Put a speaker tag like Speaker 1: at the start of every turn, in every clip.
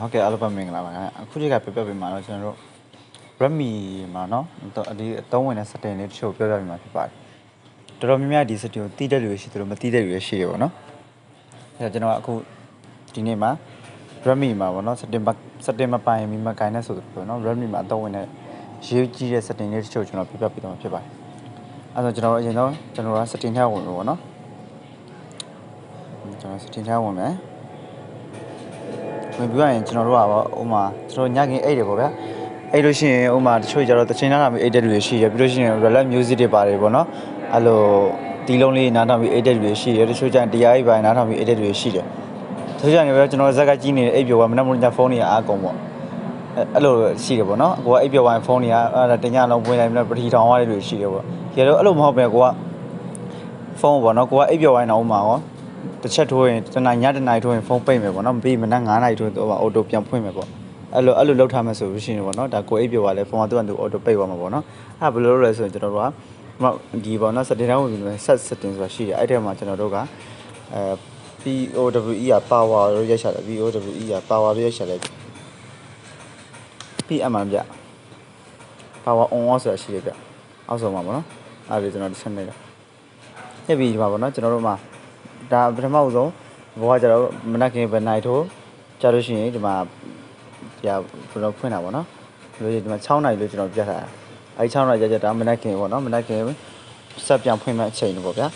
Speaker 1: ဟုတ်ကဲ့အားလုံးပဲမင်္ဂလာပါခင်ဗျအခုဒီကပြပြပေးမှာတော့ကျွန်တော်တို့ Redmi မှာเนาะဒီအသုံးဝင်တဲ့ setting လေးတချို့ပြောပြပေးမှာဖြစ်ပါတယ်တော်တော်များများဒီ setting ကိုတီးတဲ့လူတွေရှိတယ်လို့မတီးတဲ့လူတွေရှိတယ်ပေါ့နော်အဲတော့ကျွန်တော်ကအခုဒီနေ့မှာ Redmi မှာပေါ့နော် setting မ setting မပိုင်မီမကိုင်နဲ့ဆိုတော့ပေါ့နော် Redmi မှာအသုံးဝင်တဲ့ရေးကြီးတဲ့ setting လေးတချို့ကျွန်တော်ပြပြပေးတော့မှာဖြစ်ပါတယ်အဲဆိုကျွန်တော်အရင်တော့ကျွန်တော်က setting ထဲဝင်လို့ပေါ့နော်ကျွန်တော် setting ထဲဝင်မယ် ဝင်ပြောရရင်ကျွန်တော်တို့ကပေါ့ဥမာကျွန်တော်ညကင်အိတ်တယ်ပေါ့ဗျာအိတ်လို့ရှိရင်ဥမာတချို့ကျတော့တချင်နားတာမျိုးအိတ်တဲ့လူတွေရှိတယ်ပြီးလို့ရှိရင် relax music တွေပါတယ်ပေါ့နော်အဲ့လိုဒီလုံးလေးနားထောင်ပြီးအိတ်တဲ့လူတွေရှိတယ်တချို့ကျရင်တရားအိတ်ပိုင်းနားထောင်ပြီးအိတ်တဲ့လူတွေရှိတယ်တချို့ကျရင်လည်းကျွန်တော်ဇက်ကကြီးနေတဲ့အိတ်ပြောပါမနေ့မို့ညဖုန်းတွေကအားကုန်ပေါ့အဲ့အဲ့လိုရှိတယ်ပေါ့နော်ကိုကအိတ်ပြောပိုင်းဖုန်းတွေကအဲ့ဒါတညလုံးဝင်လိုက်ပြီးတော့ပထီထောင်ရတဲ့လူတွေရှိတယ်ပေါ့ဒီလိုအဲ့လိုမဟုတ်ပဲကိုကဖုန်းပေါ့နော်ကိုကအိတ်ပြောပိုင်းတော့ဥမာရော တစ်ချက်ထိုးရင်တနင်္ညတနင်္ထိုးရင်ဖုန်းပိတ်မယ်ပေါ့နော်ပြီးမနက်9နာရီထိုးတော့အော်တိုပြန်ဖွင့်မယ်ပေါ့အဲ့လိုအဲ့လိုလောက်ထားမယ်ဆိုလို့ရှိရင်ပေါ့နော်ဒါကိုအိပ်ပြောပါလေဖုန်းကသူ့အတူအော်တိုပိတ်သွားမှာပေါ့နော်အဲ့ဘယ်လိုလုပ်လဲဆိုရင်ကျွန်တော်တို့ကဒီပေါ့နော် setting တောင်းဝင်ပြီး set setting ဆိုတာရှိတယ်အဲ့ထဲမှာကျွန်တော်တို့ကအဲ POWE က power လို့ရိုက်ချတယ် POWE က power လို့ရိုက်ချတယ် PM မှာဗျ power on off ဆိုတာရှိတယ်ဗျအောက်ဆုံးမှာပေါ့နော်အဲ့ဒါလေးကျွန်တော်တစ်ချက်နေတော့ညက်ပြီးဒီမှာပေါ့နော်ကျွန်တော်တို့မှာ ဒါပထမဆုံးဘောကကျတော့မနက်ခင်းပဲနိုင်ထိုးကြလို့ရှိရင်ဒီမှာဒီဟာဘယ်လိုဖွင့်တာပေါ့နော်လို့ဒီမှာ6နိုင်လို့ကျွန်တော်ပြတ်ထားတာအဲဒီ6နိုင်ကြကြဒါမနက်ခင်းပေါ့နော်မနက်ခင်းဆက်ပြန်ဖွင့်မဲ့အချိန်လို့ပေါ့ဗျာ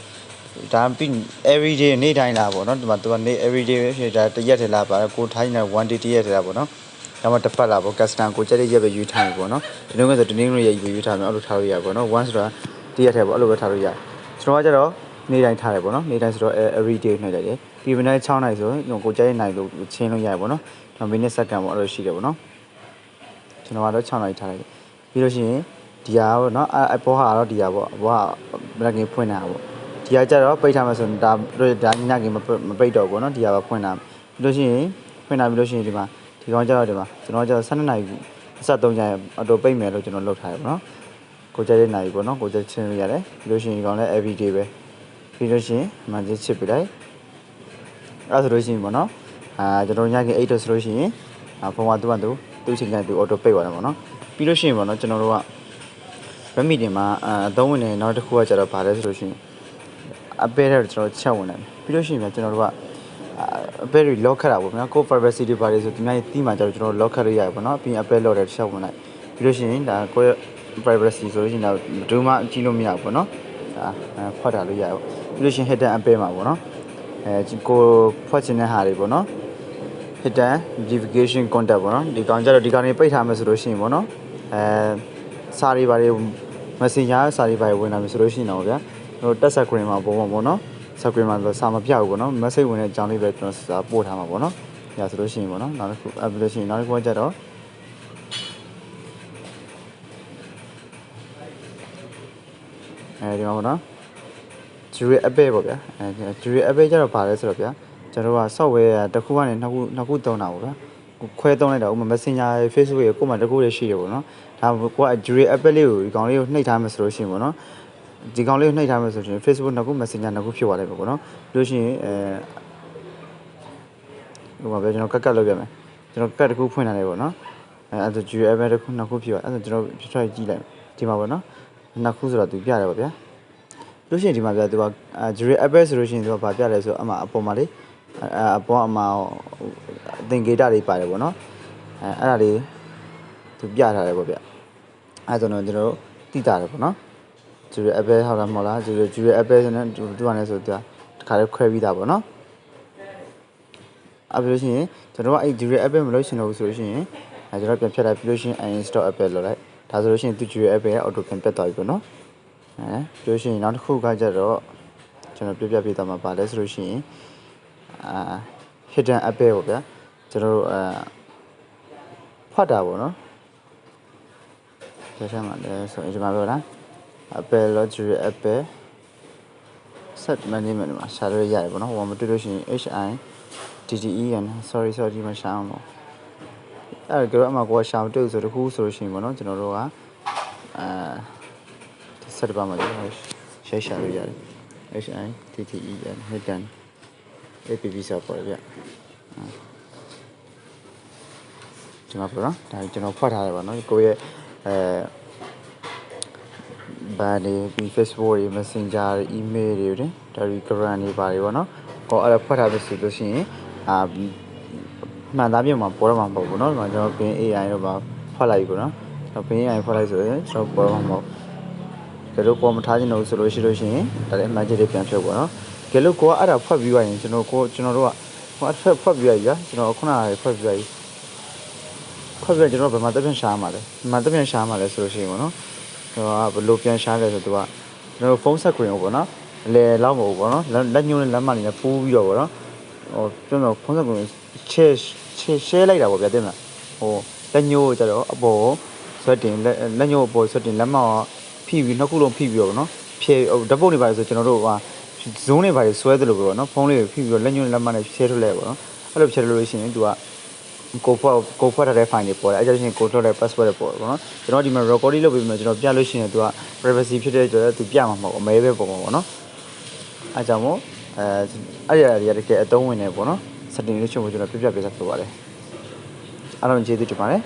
Speaker 1: ဒါပြီး every day နေ့တိုင်းလာပေါ့နော်ဒီမှာသူကနေ every day ပဲဖြစ်ဒါတရက်ထဲလာပါကိုထိုင်းနေ1 day တရက်ထဲလာပေါ့နော်ဒါမှတစ်ပတ်လာပေါ့ custom ကိုကြက်တဲ့ရက်ပဲယူထားပြီပေါ့နော်ဒီလိုမျိုးဆိုတနင်္ဂနွေရက်ယူထားမယ်အဲ့လိုထားလို့ရပါပေါ့နော် one ဆိုတာတရက်ထဲပေါ့အဲ့လိုပဲထားလို့ရတယ်ကျွန်တော်ကကျတော့ နေ့တိုင်းထားတယ်ပေါ့နော်နေ့တိုင်းဆိုတော့ every day နှိပ်လိုက်တယ်ပြီးမနေ့6နိုင်ဆိုရင်ကိုကြိုက်တဲ့နိုင်လို့ချင်းလို့ရတယ်ပေါ့နော်ဒါမိနစ်စက္ကန့်ပေါ့အဲ့လိုရှိတယ်ပေါ့နော်ကျွန်တော်ကတော့6နိုင်ထားလိုက်တယ်ပြီးလို့ရှိရင်ဒီဟာပေါ့နော်အဘောဟာတော့ဒီဟာပေါ့ဘောဟာမလကင်ဖွင့်တာပေါ့ဒီဟာကြတော့ပိတ်ထားမှဆိုရင်ဒါဒါညကင်မပိတ်တော့ဘူးနော်ဒီဟာကဖွင့်တာပြီးလို့ရှိရင်ဖွင့်တာပြီးလို့ရှိရင်ဒီမှာဒီကောင်ကြတော့ဒီမှာကျွန်တော်ကျတော့12နိုင်73ကျရင်အတူပိတ်မယ်လို့ကျွန်တော်လုပ်ထားတယ်ပေါ့နော်ကိုကြိုက်တဲ့နိုင်ပေါ့နော်ကိုကြိုက်ချင်းလို့ရတယ်ပြီးလို့ရှိရင်ဒီကောင်လည်း everyday ပဲ ပြီးလို့ရှိရင်မှန်ချစ်ချစ်ပြလိုက်အဲ့ဆိုလို့ရှိရင်ပေါ့နော်အာကျွန်တော်ညက8တော့ဆိုလို့ရှိရင်အာဖုန်းကသူ့ကသူသူ့ချိန်ကသူအော်တိုပိတ်သွားတယ်ပေါ့နော်ပြီးလို့ရှိရင်ပေါ့နော်ကျွန်တော်တို့ကဗမီတင်မှာအာအသုံးဝင်နေနောက်တစ်ခုကကျတော့ဗာလဲဆိုလို့ရှိရင်အပဲတဲ့ကျွန်တော်ချက်ဝင်တယ်ပြီးလို့ရှိရင်ကျွန်တော်တို့ကအပဲတွေ lock ခတ်တာပေါ့နော်ကို privacy တွေပါတယ်ဆိုဒီနေ့တီးမှာကျတော့ကျွန်တော် lock ခတ်လို့ရတယ်ပေါ့နော်ပြီးရင်အပဲ lock တယ်ချက်ဝင်လိုက်ပြီးလို့ရှိရင်ဒါကို privacy ဆိုလို့ရှိရင်တော့ဘယ်သူမှကြည့်လို့မရဘူးပေါ့နော် ဒါဖွက်တာလို့ရရောပြီးလို့ရှိရင် hidden app မှာပေါ့နော်အဲကိုဖွက်ချင်တဲ့ဟာတွေပေါ့နော် hidden notification contact ပေါ့နော်ဒီကောင်ကြတော့ဒီကောင်တွေပိတ်ထားမယ်ဆိုလို့ရှိရင်ပေါ့နော်အဲစာတွေဘာတွေ messenger စာတွေဘာတွေဝင်လာမယ်ဆိုလို့ရှိရင်တော့ဗျာဟိုတက် screen မှာပုံမှာပေါ့နော် screen မှာစာမပြဘူးပေါ့နော် message ဝင်တဲ့အကြောင်းလေးပဲကျွန်တော်စာပို့ထားမှာပေါ့နော်ညာဆိုလို့ရှိရင်ပေါ့နော်နောက်တစ်ခု application နောက်တစ်ခုကကြတော့ အဲဒီမှာပေါ့နော် Jury app ပဲပေါ့ဗျာအဲ Jury app ကျတော့ဘာလဲဆိုတော့ဗျာကျွန်တော်တို့က software တစ်ခုကနေနှစ်ခုနှစ်ခုသုံးတာပေါ့ဗျာခွဲသုံးလိုက်တာဥပမာ Messenger Facebook ရေကိုယ်မှတစ်ခုတည်းရှိတယ်ပေါ့နော်ဒါကိုက Jury app လေးကိုဒီကောင်လေးကိုနှိပ်ထားမယ်ဆိုလို့ရှိရင်ပေါ့နော်ဒီကောင်လေးကိုနှိပ်ထားမယ်ဆိုရင် Facebook နှစ်ခု Messenger နှစ်ခုဖြစ်သွားတယ်ပေါ့နော်ပြီးလို့ရှိရင်အဲဟိုမှာပဲကျွန်တော်ကတ်ကတ်လုပ်ပြမယ်ကျွန်တော်ကတ်တစ်ခုဖွင့်လာတယ်ပေါ့နော်အဲအဲ့ဒါ Jury app တစ်ခုနှစ်ခုဖြစ်သွားအဲ့ဒါကျွန်တော်ပြထွက်ကြည့်လိုက်ဒီမှာပေါ့နော် နှစ်ခုဆိုတော့သူပြတယ်ပေါ့ဗျာလို့ရှိရင်ဒီမှာပြသူကအဲ jury app ဆိုလို့ရှိရင်သူကဗာပြတယ်ဆိုအမှအပေါ်မှာလေအဲအပေါ်အမှသင်္ကေတတွေပါတယ်ပေါ့နော်အဲအဲ့ဒါလေးသူပြထားတယ်ပေါ့ဗျအဲဆိုတော့ကျွန်တော်တို့သိတာတယ်ပေါ့နော် jury app ဟုတ်လားမဟုတ်လား jury jury app ဆိုရင်သူကလည်းဆိုသူကတခါလေးခွဲပြီးသားပေါ့နော်အဲ့ပြီးလို့ရှိရင်ကျွန်တော်ကအဲ့ jury app မလို့ရှင်လို့ဆိုလို့ရှိရင်အဲကျွန်တော်ပြန်ဖြတ်လိုက်ပြီးလို့ရှိရင် uninstall app လုပ်လိုက် ဒါဆိုလို့ရှိရင်သူ jury app ရဲ့ auto can ပြတ်သွားပြီပေါ့နော်အဲပြောရှင်နောက်တစ်ခုကကြတော့ကျွန်တော်ပြပြပေးသွားမှာပါလဲဆိုလို့ရှိရင်အာ hidden app ပဲပေါ့ဗျာကျွန်တော်တို့အာဖတ်တာပေါ့နော်ဒါချက်မှလည်းဆိုရင်ဒီမှာပြောတာ Apple Luxury app set management မှာရှာလို့ရတယ်ပေါ့နော်ဟိုမှာမတွေ့လို့ရှိရင် HI DDE and sorry sorry ဒီမှာရှာအောင်လို့ အဲ့ဒါကတော့အမှကိုရှာမတွေ့ဆိုတခုဆိုလို့ရှိရင်ပေါ့နော်ကျွန်တော်တို့ကအာဆက်တစ်ပါးမှာကျွန်တော်ရှယ်ရှာလို့ရတယ် HI TTE and hidden APP ဆိုပေါ်ပြဒီမှာပေါ့နော်ဒါကျွန်တော်ဖွက်ထားတယ်ပေါ့နော်ကိုယ့်ရဲ့အဲဘာတွေဒီ Facebook တွေ Messenger တွေ email တွေတင် Telegram တွေပါတယ်ပေါ့နော်ကိုအဲ့ဒါဖွက်ထားလို့ဆိုလို့ရှိရင်အာ မှန်သားပြမှာပေါ်တော့မှာမဟုတ်ဘူးเนาะဒီမှာကျွန်တော်ပင် AI တော့ပါဖွက်လိုက်ပြီပေါ့နော်ကျွန်တော်ပင် AI ဖွက်လိုက်ဆိုရင်ကျွန်တော်ပေါ်တော့မှာမဟုတ်ကဲလို့ပေါ်မထားခြင်းလို့ဆိုလို့ရှိလို့ရှိရင်ဒါလည်း magic တွေပြန်ဖြုတ်ပေါ့နော်ကဲလို့ကိုကအဲ့ဒါဖွက်ပြီးသွားရင်ကျွန်တော်ကိုကျွန်တော်တို့ကဟိုအဖက်ဖွက်ပြီးရပြီဗျာကျွန်တော်ခုနကဖွက်ပြီးရပြီ ခွက်ပြကျွန်တော်ဘယ်မှာတက်ပြန်ရှားမှာလဲဘယ်မှာတက်ပြန်ရှားမှာလဲဆိုလို့ရှိရင်ပေါ့နော်ဟိုကဘယ်လိုပြန်ရှားလဲဆိုတော့ကျွန်တော်ဖုန်းဆက်ခွင့်ကိုပေါ့နော်အလဲလောက်မဟုတ်ဘူးပေါ့နော်လက်ညှိုးနဲ့လက်မလေးနဲ့ပူးပြီးတော့ပေါ့နော် ဟိုကျွန်တော်ဖုန်းဆက်ခွင့်ချဲချဲရှဲလိုက်တာပေါ့ဗျာတင်မလားဟိုလက်ညှိုးကျတော့အပေါ်ဆွတ်တင်လက်လက်ညှိုးအပေါ်ဆွတ်တင်လက်မဖိပြီးနှစ်ခုလုံးဖိပြီးတော့ပေါ့နော်ဖြဲဓာတ်ပုံတွေပါဆိုကျွန်တော်တို့ကဇုံးတွေပါဆွဲသလိုပဲပေါ့နော်ဖုန်းလေးကိုဖိပြီးတော့လက်ညှိုးနဲ့လက်မနဲ့ဖြဲထုတ်လိုက်ပေါ့နော်အဲ့လိုဖြဲထုတ်လို့ရှိရင် तू ကကိုဖွက်ကိုဖွက်ထားတဲ့ file တွေပေါ်တယ်အဲကြောင့်ရှင်ကိုထုတ်တဲ့ password တွေပေါ်တယ်ပေါ့နော်ကျွန်တော်ဒီမှာ recording လုပ်ပြီးမှကျွန်တော်ပြလို့ရှိရင်သူက privacy ဖြစ်တဲ့အတွက်သူပြမှာမဟုတ်အမဲပဲပုံမှာပေါ့နော်အဲကြောင့်မို့ အဲအဲ့ဒီအရာတွေတကယ်အသုံးဝင်နေပေါ့နော် setting လေးချုပ်ကိုကျွန်တော်ပြပြပေးစားပြပါတယ်အားလုံးကျေးဇူးတင်ပါတယ်